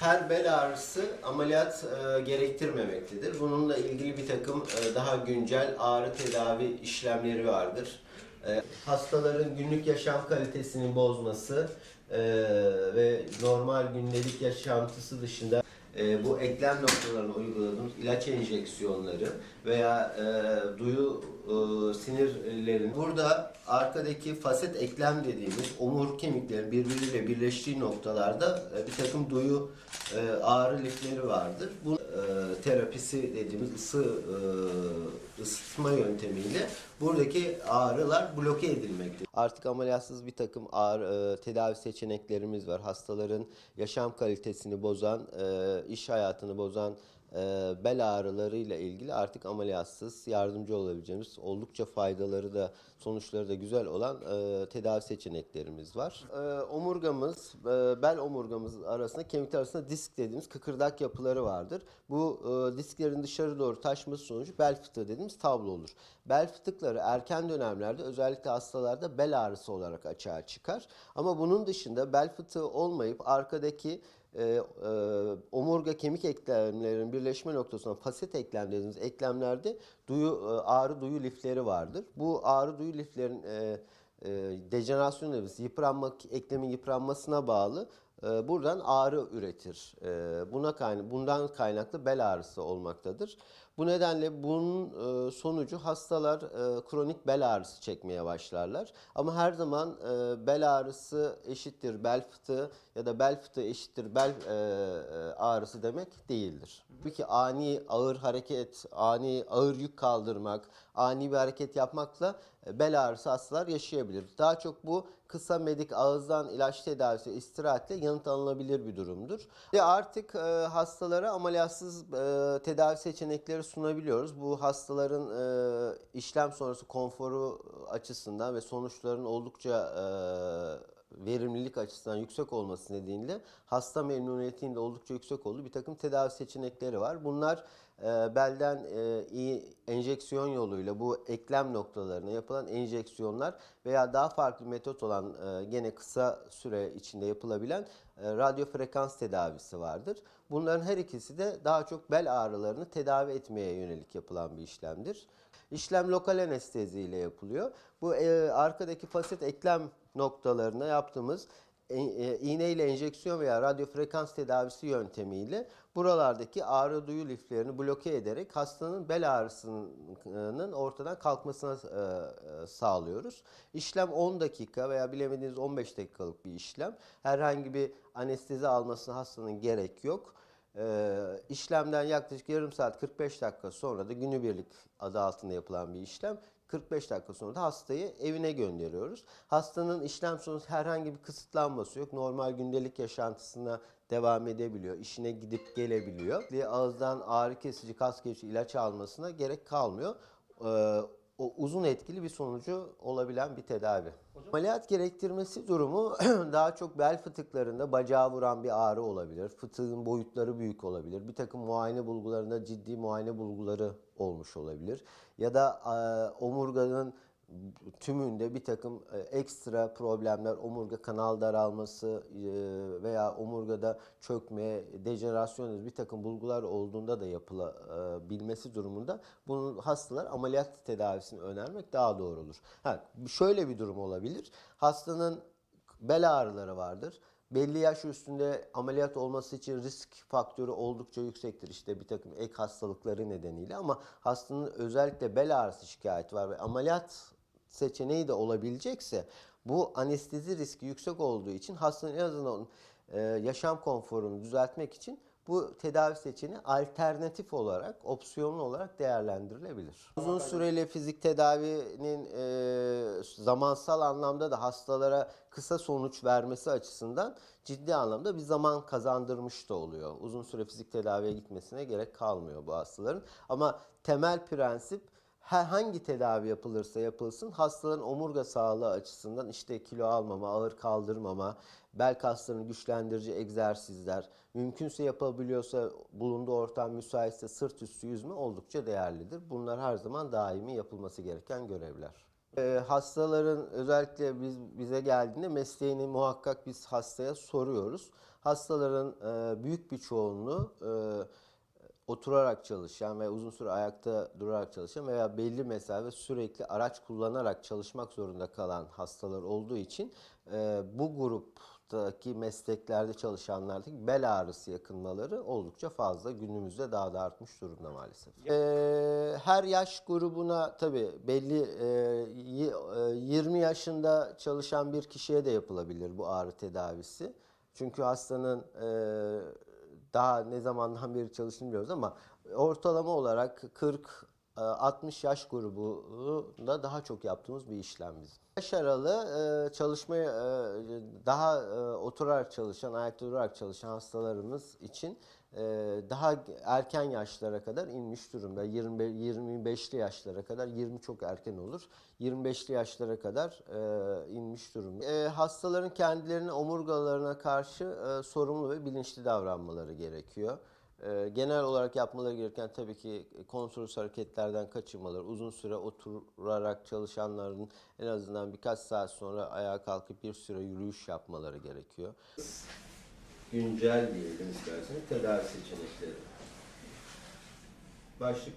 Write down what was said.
Her bel ağrısı ameliyat e, gerektirmemektedir. Bununla ilgili bir takım e, daha güncel ağrı tedavi işlemleri vardır. E, hastaların günlük yaşam kalitesini bozması e, ve normal gündelik yaşantısı dışında e, bu eklem noktalarına uyguladığımız ilaç enjeksiyonları veya e, duyu e, sinirlerin burada arkadaki faset eklem dediğimiz omur kemiklerin birbiriyle birleştiği noktalarda e, bir takım duyu e, ağrı lifleri vardır. Bu e, terapisi dediğimiz ısı e, ısıtma yöntemiyle buradaki ağrılar bloke edilmektedir. Artık ameliyatsız bir takım ağrı e, tedavi seçeneklerimiz var. Hastaların yaşam kalitesini bozan, iş hayatını bozan bel ağrılarıyla ilgili artık ameliyatsız yardımcı olabileceğimiz oldukça faydaları da sonuçları da güzel olan e, tedavi seçeneklerimiz var. E, omurgamız, e, bel omurgamız arasında kemikler arasında disk dediğimiz kıkırdak yapıları vardır. Bu e, disklerin dışarı doğru taşması sonucu bel fıtığı dediğimiz tablo olur. Bel fıtıkları erken dönemlerde özellikle hastalarda bel ağrısı olarak açığa çıkar. Ama bunun dışında bel fıtığı olmayıp arkadaki e, e, omurga kemik eklemlerinin birleşme noktasına faset eklem dediğimiz eklemlerde duyu e, ağrı duyu lifleri vardır. Bu ağrı duyu liflerin e, e, dejenerasyon dediğimiz yıpranma eklemin yıpranmasına bağlı buradan ağrı üretir. E, buna kayna bundan kaynaklı bel ağrısı olmaktadır. Bu nedenle bunun e, sonucu hastalar e, kronik bel ağrısı çekmeye başlarlar. Ama her zaman e, bel ağrısı eşittir bel fıtığı ya da bel fıtığı eşittir bel ağrısı demek değildir. Peki ani ağır hareket, ani ağır yük kaldırmak, ani bir hareket yapmakla bel ağrısı hastalar yaşayabilir. Daha çok bu kısa medik ağızdan ilaç tedavisi istirahatle yanıt alınabilir bir durumdur. Ve artık e, hastalara ameliyatsız e, tedavi seçenekleri sunabiliyoruz. Bu hastaların e, işlem sonrası konforu açısından ve sonuçların oldukça e, verimlilik açısından yüksek olması nedeniyle hasta memnuniyetinin de oldukça yüksek olduğu bir takım tedavi seçenekleri var. Bunlar e, belden e, iyi enjeksiyon yoluyla bu eklem noktalarına yapılan enjeksiyonlar veya daha farklı metot olan e, gene kısa süre içinde yapılabilen e, radyo tedavisi vardır. Bunların her ikisi de daha çok bel ağrılarını tedavi etmeye yönelik yapılan bir işlemdir. İşlem lokal anestezi ile yapılıyor. Bu e, arkadaki faset eklem noktalarına yaptığımız e, e, iğne ile enjeksiyon veya radyo frekans tedavisi yöntemiyle buralardaki ağrı duyu liflerini bloke ederek hastanın bel ağrısının ortadan kalkmasına e, sağlıyoruz. İşlem 10 dakika veya bilemediğiniz 15 dakikalık bir işlem. Herhangi bir anestezi almasına hastanın gerek yok. Ee, işlemden yaklaşık yarım saat 45 dakika sonra da günübirlik adı altında yapılan bir işlem. 45 dakika sonra da hastayı evine gönderiyoruz. Hastanın işlem sonrası herhangi bir kısıtlanması yok. Normal gündelik yaşantısına devam edebiliyor. işine gidip gelebiliyor. Ve ağızdan ağrı kesici, kas kesici ilaç almasına gerek kalmıyor. Ee, o uzun etkili bir sonucu olabilen bir tedavi. Ameliyat gerektirmesi durumu daha çok bel fıtıklarında bacağı vuran bir ağrı olabilir. Fıtığın boyutları büyük olabilir. Bir takım muayene bulgularında ciddi muayene bulguları olmuş olabilir. Ya da e, omurganın tümünde bir takım e, ekstra problemler, omurga kanal daralması e, veya omurgada çökme, dejenerasyon bir takım bulgular olduğunda da yapılabilmesi durumunda bunun hastalar ameliyat tedavisini önermek daha doğru olur. Ha, şöyle bir durum olabilir. Hastanın bel ağrıları vardır. Belli yaş üstünde ameliyat olması için risk faktörü oldukça yüksektir. İşte bir takım ek hastalıkları nedeniyle ama hastanın özellikle bel ağrısı şikayeti var ve ameliyat seçeneği de olabilecekse bu anestezi riski yüksek olduğu için hastanın en azından e, yaşam konforunu düzeltmek için bu tedavi seçeneği alternatif olarak, opsiyonlu olarak değerlendirilebilir. Uzun süreli fizik tedavinin e, zamansal anlamda da hastalara kısa sonuç vermesi açısından ciddi anlamda bir zaman kazandırmış da oluyor. Uzun süre fizik tedaviye gitmesine gerek kalmıyor bu hastaların. Ama temel prensip her hangi tedavi yapılırsa yapılsın hastaların omurga sağlığı açısından işte kilo almama, ağır kaldırmama, bel kaslarını güçlendirici egzersizler, mümkünse yapabiliyorsa bulunduğu ortam müsaitse sırt üstü yüzme oldukça değerlidir. Bunlar her zaman daimi yapılması gereken görevler. Ee, hastaların özellikle biz bize geldiğinde mesleğini muhakkak biz hastaya soruyoruz. Hastaların e, büyük bir çoğunluğu e, oturarak çalışan ve uzun süre ayakta durarak çalışan veya belli mesafe sürekli araç kullanarak çalışmak zorunda kalan hastalar olduğu için e, bu gruptaki mesleklerde çalışanlardaki bel ağrısı yakınmaları oldukça fazla. Günümüzde daha da artmış durumda maalesef. E, her yaş grubuna tabii belli e, y- e, 20 yaşında çalışan bir kişiye de yapılabilir bu ağrı tedavisi. Çünkü hastanın e, daha ne zamandan beri çalıştığını biliyoruz ama ortalama olarak 40 e, 60 yaş grubunda daha çok yaptığımız bir işlem bizim. Yaş aralığı e, çalışmaya e, daha e, oturarak çalışan, ayakta durarak çalışan hastalarımız için daha erken yaşlara kadar inmiş durumda. 20 25'li yaşlara kadar 20 çok erken olur. 25'li yaşlara kadar inmiş durumda. Hastaların kendilerine omurgalarına karşı sorumlu ve bilinçli davranmaları gerekiyor. E, genel olarak yapmaları gereken tabii ki kontrolsüz hareketlerden kaçınmaları, uzun süre oturarak çalışanların en azından birkaç saat sonra ayağa kalkıp bir süre yürüyüş yapmaları gerekiyor. Güncel diyelim isterseniz tedavi seçenekleri. Başlık